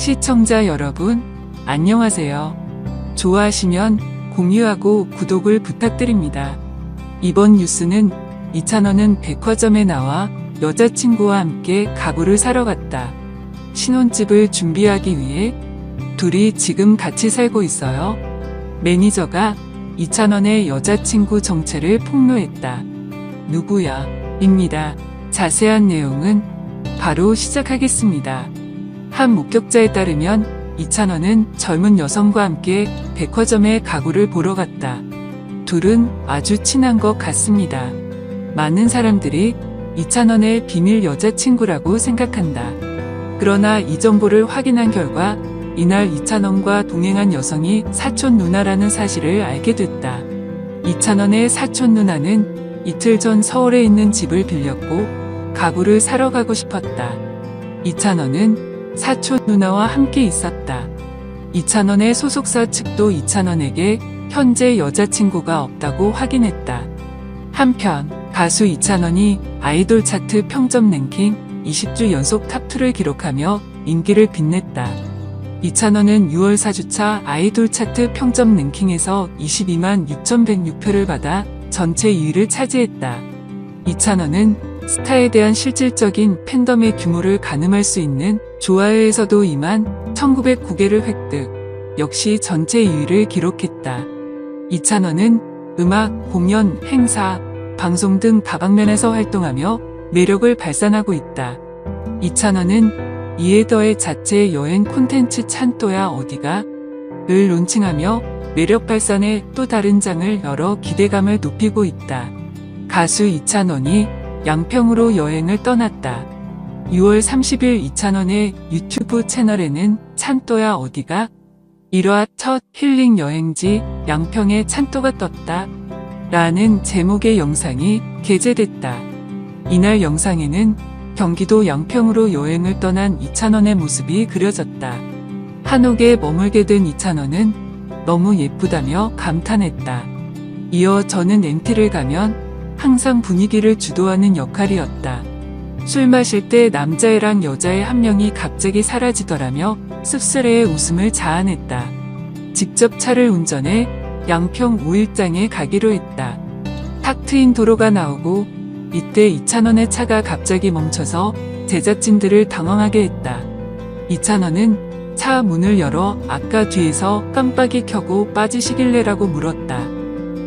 시청자 여러분, 안녕하세요. 좋아하시면 공유하고 구독을 부탁드립니다. 이번 뉴스는 이찬원은 백화점에 나와 여자친구와 함께 가구를 사러 갔다. 신혼집을 준비하기 위해 둘이 지금 같이 살고 있어요. 매니저가 이찬원의 여자친구 정체를 폭로했다. 누구야? 입니다. 자세한 내용은 바로 시작하겠습니다. 한 목격자에 따르면 이찬원은 젊은 여성과 함께 백화점에 가구를 보러 갔다. 둘은 아주 친한 것 같습니다. 많은 사람들이 이찬원의 비밀 여자친구라고 생각한다. 그러나 이 정보를 확인한 결과 이날 이찬원과 동행한 여성이 사촌 누나라는 사실을 알게 됐다. 이찬원의 사촌 누나는 이틀 전 서울에 있는 집을 빌렸고 가구를 사러 가고 싶었다. 이찬원은 사촌 누나와 함께 있었다. 이찬원의 소속사 측도 이찬원에게 현재 여자친구가 없다고 확인했다. 한편 가수 이찬원이 아이돌 차트 평점 랭킹 20주 연속 탑2를 기록하며 인기를 빛냈다. 이찬원은 6월 4주차 아이돌 차트 평점 랭킹에서 22만 6,106표를 받아 전체 2위를 차지했다. 이찬원은 스타에 대한 실질적인 팬덤의 규모를 가늠할 수 있는 좋아요에서도 2만 1,909개를 획득, 역시 전체 2위를 기록했다. 이찬원은 음악, 공연, 행사, 방송 등 다방면에서 활동하며 매력을 발산하고 있다. 이찬원은 이에 더해 자체 여행 콘텐츠 찬또야 어디가 을 론칭하며 매력 발산에 또 다른 장을 열어 기대감을 높이고 있다. 가수 이찬원이 양평으로 여행을 떠났다. 6월 30일 이찬원의 유튜브 채널에는 찬또야 어디가 1화 첫 힐링 여행지 양평에 찬또가 떴다. 라는 제목의 영상이 게재됐다. 이날 영상에는 경기도 양평으로 여행을 떠난 이찬원의 모습이 그려졌다. 한옥에 머물게 된 이찬원은 너무 예쁘다며 감탄했다. 이어 저는 MT를 가면 항상 분위기를 주도하는 역할이었다. 술 마실 때 남자애랑 여자애 한 명이 갑자기 사라지더라며 씁쓸해의 웃음을 자아냈다. 직접 차를 운전해 양평 5일장에 가기로 했다. 탁 트인 도로가 나오고 이때 이찬원의 차가 갑자기 멈춰서 제작진들을 당황하게 했다. 이찬원은 차 문을 열어 아까 뒤에서 깜빡이 켜고 빠지시길래라고 물었다.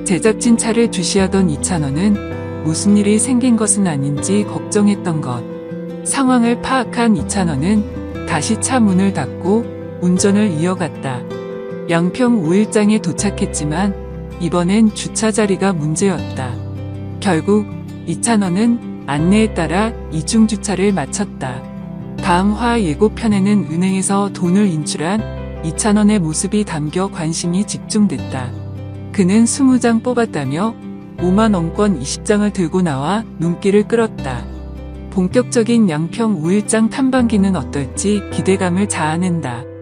제작진 차를 주시하던 이찬원은 무슨 일이 생긴 것은 아닌지 걱정했던 것. 상황을 파악한 이찬원은 다시 차 문을 닫고 운전을 이어갔다. 양평 5일장에 도착했지만 이번엔 주차 자리가 문제였다. 결국 이찬원은 안내에 따라 이중 주차를 마쳤다. 다음 화 예고편에는 은행에서 돈을 인출한 이찬원의 모습이 담겨 관심이 집중됐다. 그는 20장 뽑았다며 5만 원권 20장을 들고 나와 눈길을 끌었다. 본격적인 양평 5일장 탐방기는 어떨지 기대감을 자아낸다.